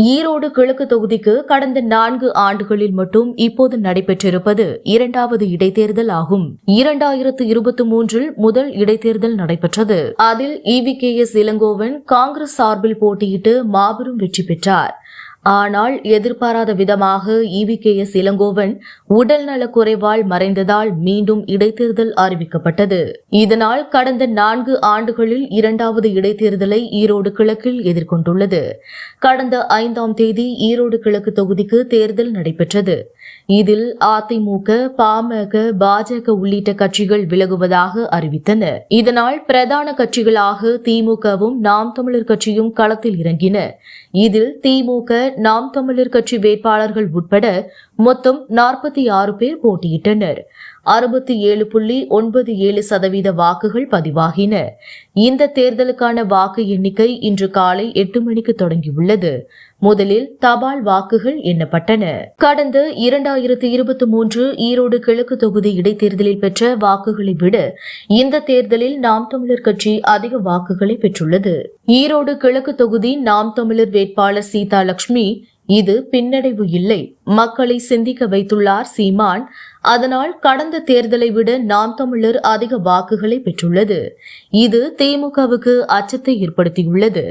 ஈரோடு கிழக்கு தொகுதிக்கு கடந்த நான்கு ஆண்டுகளில் மட்டும் இப்போது நடைபெற்றிருப்பது இரண்டாவது இடைத்தேர்தல் ஆகும். இரண்டாயிரத்து இருபத்தி மூன்றில் முதல் இடைத்தேர்தல் நடைபெற்றது. அதில் E V K S Elangovan Congress சார்பில் போட்டியிட்டு மாபெரும் வெற்றி பெற்றார். ஆனால் எதிர்பாராத விதமாக இவி கே எஸ் இளங்கோவன் உடல் குறைவால் மறைந்ததால் மீண்டும் இடைத்தேர்தல் அறிவிக்கப்பட்டது. இதனால் கடந்த நான்கு ஆண்டுகளில் இரண்டாவது இடைத்தேர்தலை ஈரோடு கிழக்கில் எதிர்கொண்டுள்ளது. கடந்த ஐந்தாம் தேதி ஈரோடு கிழக்கு தொகுதிக்கு தேர்தல் நடைபெற்றது. இதில் அதிமுக பாமக பாஜக உள்ளிட்ட கட்சிகள் விலகுவதாக அறிவித்தன. இதனால் பிரதான கட்சிகளாக திமுகவும் நாம் தமிழர் கட்சியும் களத்தில் இறங்கின. இதில் திமுக நாம் தமிழர் கட்சி வேட்பாளர்கள் உட்பட மொத்தம் நாற்பத்தி ஆறு பேர் போட்டியிட்டனர். அறுபத்தி ஏழு புள்ளி ஒன்பது ஏழு சதவீத வாக்குகள் பதிவாகின. இந்த தேர்தலுக்கான வாக்கு எண்ணிக்கை இன்று காலை எட்டு மணிக்கு தொடங்கியுள்ளது. முதலில் தபால் வாக்குகள் எண்ணப்பட்டன. கடந்த இரண்டாயிரத்து இருபத்தி மூன்று ஈரோடு கிழக்கு தொகுதி இடைத்தேர்தலில் பெற்ற வாக்குகளை விட இந்த தேர்தலில் நாம் தமிழர் கட்சி அதிக வாக்குகளை பெற்றுள்ளது. ஈரோடு கிழக்கு தொகுதி நாம் தமிழர் வேட்பாளர் சீதா லட்சுமி இது பின்னடைவு இல்லை. மக்களை சிந்திக்க வைத்துள்ளார் சீமான். அதனால் கடந்த தேர்தலை விட நாம் தமிழர் அதிக வாக்குகளை பெற்றுள்ளது. இது திமுகவுக்கு அச்சத்தை ஏற்படுத்தியுள்ளது.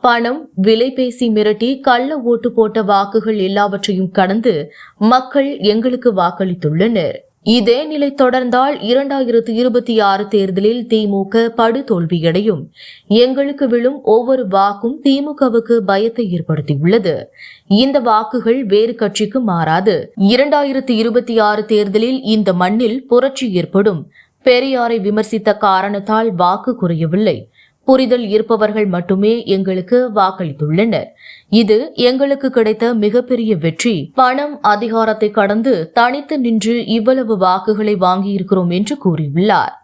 பணம் விலை பேசி மிரட்டி கள்ள ஓட்டு போட்ட வாக்குகள் எல்லாவற்றையும் கடந்து மக்கள் எங்களுக்கு வாக்களித்துள்ளனர். இதே நிலை தொடர்ந்தால் இரண்டாயிரத்து இருபத்தி ஆறு தேர்தலில் திமுக படுதோல்வியடையும். எங்களுக்கு விழும் ஒவ்வொரு வாக்கும் திமுகவுக்கு பயத்தை ஏற்படுத்தியுள்ளது. இந்த வாக்குகள் வேறு கட்சிக்கு மாறாது. இரண்டாயிரத்து இருபத்தி ஆறு தேர்தலில் இந்த மண்ணில் புரட்சி ஏற்படும். பெரியாரை விமர்சித்த காரணத்தால் வாக்கு குறையவில்லை. புரிதல் இருப்பவர்கள் மட்டுமே எங்களுக்கு வாக்களித்துள்ளனர். இது எங்களுக்கு கிடைத்த மிகப்பெரிய வெற்றி. பணம் அதிகாரத்தை கடந்து தனித்து நின்று இவ்வளவு வாக்குகளை வாங்கியிருக்கிறோம் என்று கூறியுள்ளார்.